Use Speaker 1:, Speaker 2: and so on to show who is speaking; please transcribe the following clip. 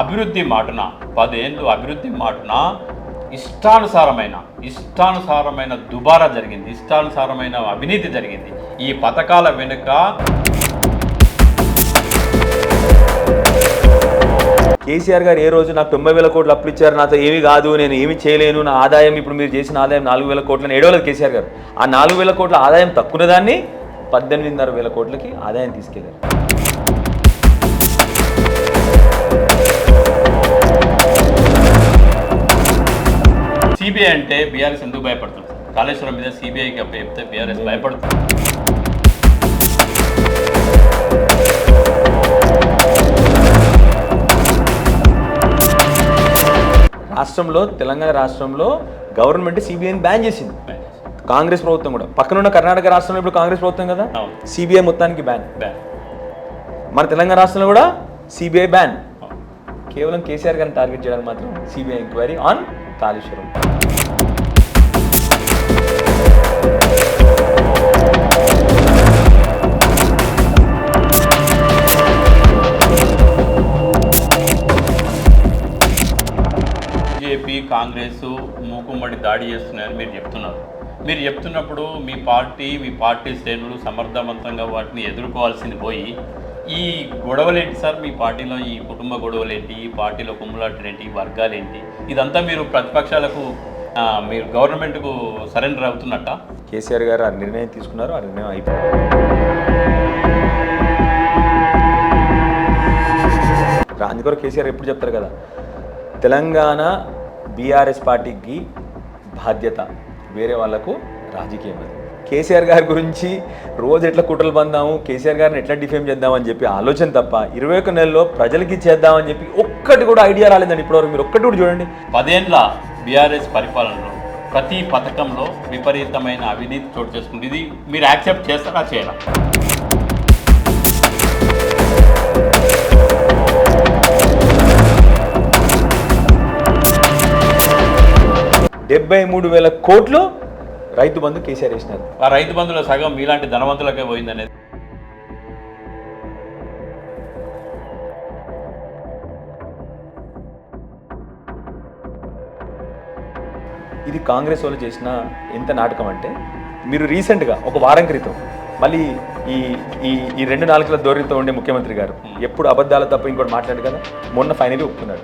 Speaker 1: అభివృద్ధి మాటున పదేళ్ళు అభివృద్ధి మాటున ఇష్టానుసారమైన ఇష్టానుసారమైన దుబారా జరిగింది ఇష్టానుసారమైన అవినీతి జరిగింది. ఈ పథకాల వెనుక
Speaker 2: కేసీఆర్ గారు ఏ రోజు నాకు తొంభై వేల కోట్లు అప్పులు ఇచ్చారు నాతో ఏమీ కాదు నేను ఏమీ చేయలేను నా ఆదాయం ఇప్పుడు మీరు చేసిన ఆదాయం నాలుగు వేల కోట్లని ఏడవలేదు కేసీఆర్ గారు. ఆ నాలుగు వేల కోట్ల ఆదాయం తక్కువ దాన్ని పద్దెనిమిదిన్నర వేల కోట్లకి ఆదాయం తీసుకెళ్ళారు.
Speaker 1: సిబిఐ అంటే బీఆర్ఎస్ ఎందుకు భయపడుతుంది? కాళేశ్వరం మీద సిబిఐకి అప్పు చెప్తే బీఆర్ఎస్ భయపడుతుంది.
Speaker 2: రాష్ట్రంలో తెలంగాణ రాష్ట్రంలో గవర్నమెంట్ సిబిఐని బ్యాన్ చేసింది. కాంగ్రెస్ ప్రభుత్వం కూడా. పక్కనున్న కర్ణాటక రాష్ట్రంలో ఇప్పుడు కాంగ్రెస్ ప్రభుత్వం కదా. సిబిఐ మొత్తానికి బ్యాన్
Speaker 1: బ్యాన్.
Speaker 2: మన తెలంగాణ రాష్ట్రంలో కూడా సిబిఐ బ్యాన్ కేవలం కేసీఆర్ గారిని టార్గెట్ చేయడానికి మాత్రం CBI enquiry on Kaleshwaram.
Speaker 1: BJP Congress మూకుమ్మడి దాడి చేస్తున్నాయని మీరు చెప్తున్నారు. మీరు చెప్తున్నప్పుడు మీ పార్టీ మీ పార్టీ శ్రేణులు సమర్థవంతంగా వాటిని ఎదుర్కోవాల్సింది పోయి ఈ గొడవలేంటి సార్? మీ పార్టీలో ఈ కుటుంబ గొడవలేంటి? ఈ పార్టీలో కుమ్ములాటలేంటి? వర్గాలేంటి? ఇదంతా మీరు ప్రతిపక్షాలకు మీరు గవర్నమెంట్కు సరెండర్ అవుతున్నట్ట?
Speaker 2: కేసీఆర్ గారు ఆ నిర్ణయం తీసుకున్నారు ఆ నిర్ణయం అయిపోయింది అందుకొరకు కేసీఆర్ ఎప్పుడు చెప్తారు కదా తెలంగాణ బీఆర్ఎస్ పార్టీకి బాధ్యత వేరే వాళ్ళకు రాజకీయం అది. కేసీఆర్ గారి గురించి రోజు ఎట్లా కుట్రలు బందాము కేసీఆర్ గారిని ఎట్లా డిఫేమ్ చేద్దామని చెప్పి ఆలోచన తప్ప ఇరవై ఒక్క నెలలో ప్రజలకి చేద్దామని చెప్పి ఒక్కటి కూడా ఐడియా రాలేదండి ఇప్పటివరకు. మీరు ఒక్కటి కూడా చూడండి.
Speaker 1: పదేండ్ల బీఆర్ఎస్ పరిపాలనలో ప్రతి పథకంలో విపరీతమైన అవినీతి చోటు చేసుకుంది. ఇది మీరు యాక్సెప్ట్ చేస్తారా చేయరా?
Speaker 2: డెబ్బై మూడు వేల కోట్లు రైతు బంధు కేసీఆర్ వేసినారు
Speaker 1: ఆ రైతు బంధువుల సగం మీలాంటి ధనవంతులకే పోయిందనేది.
Speaker 2: ఇది కాంగ్రెస్ వాళ్ళు చేసిన ఎంత నాటకం అంటే మీరు రీసెంట్గా ఒక వారం క్రితం మళ్ళీ ఈ ఈ ఈ రెండు నాలుగుల ధోరణితో ఉండే ముఖ్యమంత్రి గారు ఎప్పుడు అబద్ధాలు తప్ప ఇంకోటి మాట్లాడు కదా మొన్న ఫైనలీ ఒప్పుకున్నాడు.